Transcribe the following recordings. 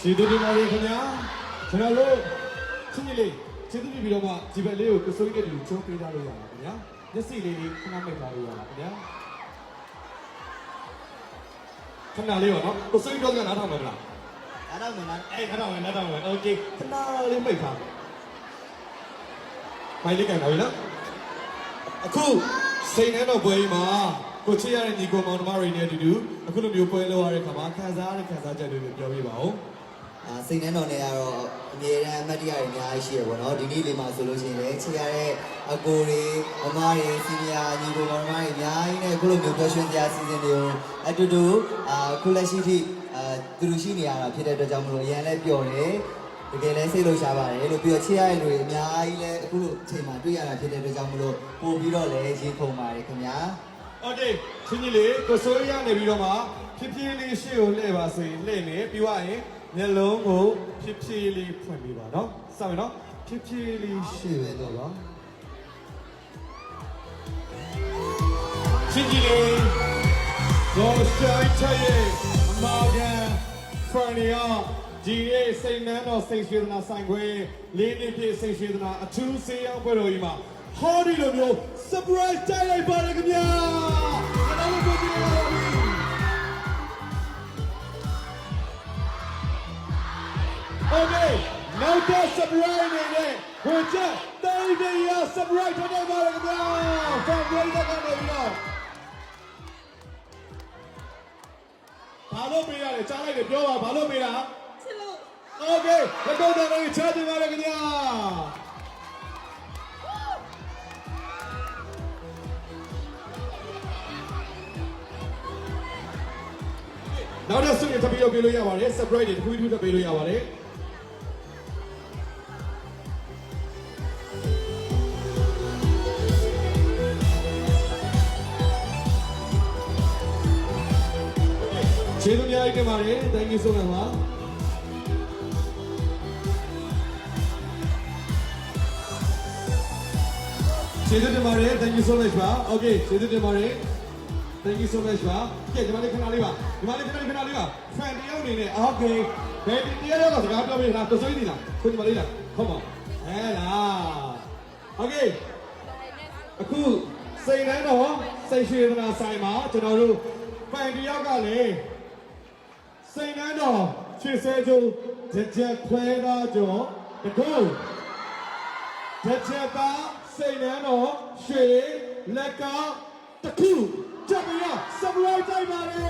ကျေးဇူးတင်ပါတယ်ခင်ဗျာကျွန်တော်တို့ချင်းကြီးလေးကျေးဇူးတင်ပြီးတော့မှဒီဘက်လေးကိုကစိုးရတဲ့လူချုံးပေးထားလို့ရပါခင်ဗျာမျက်စိလေးလေးခဏမိတ်ထားလို့ရပါခင်ဗျာခဏလေးပါနော်ကစိုးရတော့ကနားထောင်မယ်မလား အားတော့မလား အေးနားထောင်မယ်နားထောင်မယ်โอเคခဏလေးမိတ်ထားမိုင်လေးကန်ပါပြီနော်အခုစိန်နှဲတော့ပွဲမှာကိုချစ်ရတဲ့ညီကိုမောင်နှမတွေနဲ့အတူတူအခုလိုမျိုးပွဲလုပ်ရတဲ့ခါမှာခံစားရတဲ့ခံစားချက်တွေကိုပြောပြပါဦး အာစိတ်နှဲတော်နဲ့ကတော့အမြဲတမ်းအမတ်တရားတွေအများကြီးရှိရပါတော့ဒီနေ့လေးမှာဆိုလို့ရှိရင်လည်းချစ်ရတဲ့အကိုတွေအမတွေစီနီယာညီကိုမောင်နှမတွေအများကြီးနဲ့အခုလိုမျိုးပျော်ရွှင်စရာစီစဉ်တွေကိုအတူတူအာခုလက်ရှိထိအာသူတို့ရှိနေရတာဖြစ်တဲ့အတွက်ကြောင့်မလို့အရန်လဲပျော်တယ်တကယ်လဲစိတ်လို့ရှားပါတယ်လို့ပြီးတော့ချစ်ရတဲ့လူတွေအများကြီးလဲအခုလိုအချိန်မှာတွေ့ရတာဖြစ်တဲ့အတွက်ကြောင့်မလို့ပို့ပြီးတော့လဲရေခုန်ပါတယ်ခင်ဗျာ โอเคချင်းကြီးလေးကိုစိုးရနေပြီးတော့မှဖြည်းဖြည်းလေးရှေ့ကိုလှည့်ပါဆိုရင်လှည့်နေပြီးွားရင် မျက်လုံးကိုဖြည်းဖြည်းလေးဖွင့်ပြီးပါเนาะစမယ်เนาะဖြည်းဖြည်းလေးရှေ့ကိုတော့ပါချင်းကြီးလေးကိုဆိုင်ချရဲ့အမောကန်ဖရနီယာဒီရဲ့စိန်နန်းတော်စိန်ရွှေသနာဆိုင်ခွဲလေးနှစ်ပြည့်စိန်ရွှေသနာအထူးဆေးရောက်ပွဲတော်ကြီးမှာဟောဒီလိုမျိုး surprise တိုက်လိုက်ပါတယ်ခင်ဗျာကျွန်တော်တို့ကိုကြည့်ရပါပြီ Okay, now that's surprise နေနဲ့ဝင်ချက်တိုင်းပြည်ရ surprise ထွက်နေပါလေခင်ဗျာ from Great ကနေပြီးတော့ဘာလို့ပေးရလဲကြားလိုက်တယ်ပြောပါဘာလို့ပေးတာချစ်လို့ Okay လက်တော့တော်လေးချားတင်ပါလေခင်ဗျာနောက်တစ်ဆုရထပ်ပြီးတော့ပေးလို့ရပါတယ် surprise တွေတစ်ခုတစ်ခုထပ်ပေးလို့ရပါတယ် ကျေးဇူးများကြီးတင်ပါတယ် thank you so much ပါကျေးဇူးတင်ပါတယ် thank you so much ပါ okay ကျေးဇူးတင်ပါတယ် thank you so much ပါကဲဒီမှာလေးခဏလေးပါဒီမှာလေးခဏလေးခဏလေးပါ fan တယောက်အနေနဲ့ okay ဘယ်ဒီတရားတော့စကားပြောပေးလားတဆွေးနေလားခွဒီမှာလေးလား come on ဟဲ့လား okay အခုစိတ်နှမ်းတော့စိတ်ရွှေသနာဆိုင်မှာကျွန်တော်တို့ fan တယောက်ကလည်း စိန်နှန်းတော်ချစ်စဲကျုံကြက်ကြက်ခွဲသားကျော်တကူကြက်ကြက်သားစိန်နှန်းတော်ရွှေလက်ကတကူချက်ပြီးတော့ဆပ်ရိုက်တိုက်ပါလေ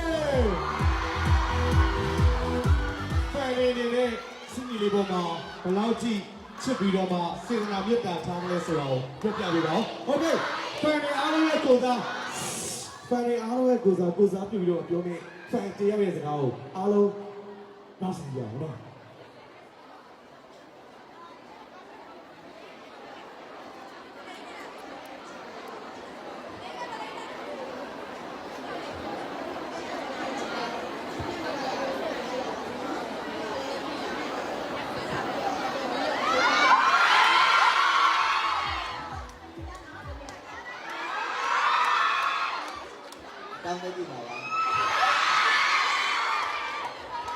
ဖန်လေးနေနဲ့စီနီလေးပေါ်မှာဘယ်လောက်ကြည့်ချစ်ပြီးတော့မှစေတနာမြတ်တာထားမလဲဆိုတော့ပြပြပေးပါဦးโอเคဖန်လေးအားလုံးရဲ့ကိုယ်စား ဖန်ရီအားလုံးရဲ့ကိုစားကိုစားပြုပြီးတော့ပြောနေဖန်တရားရဲ့စကားကိုအားလုံးနားဆင်ကြအောင်နော်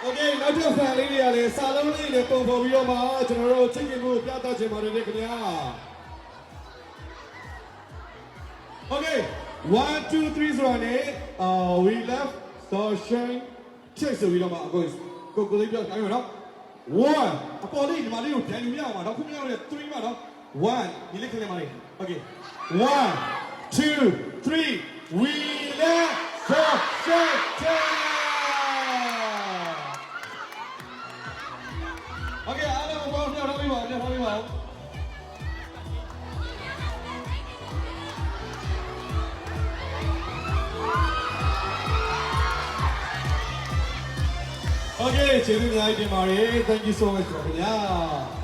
โอเคနောက်တစ်ဖန်လေးတွေကလည်းစာလုံးလေးနဲ့ပုံဖော်ပြီးတော့မှကျွန်တော်တို့ချိန်ကြည့်မှုပြသချင်ပါတယ်ခင်ဗျာ Okay 1 2 3ဆိုတော့ね uh we left the shine ချက်ဆိုပြီးတော့မှအကိုကိုကိုလေးပြောခိုင်းရနော်1အပေါ်လေးဒီမလေးကိုပြန်ယူရအောင်ပါတော့ခုမရတော့3ပါတော့1ဒီလေးခလေးမလေး Okay 1 2 3 we ပါပြောင်းထားပြီးပါ Okay ကျေးဇူးအများကြီးတင်ပါတယ် Thank you so much ပါခင်ဗျာ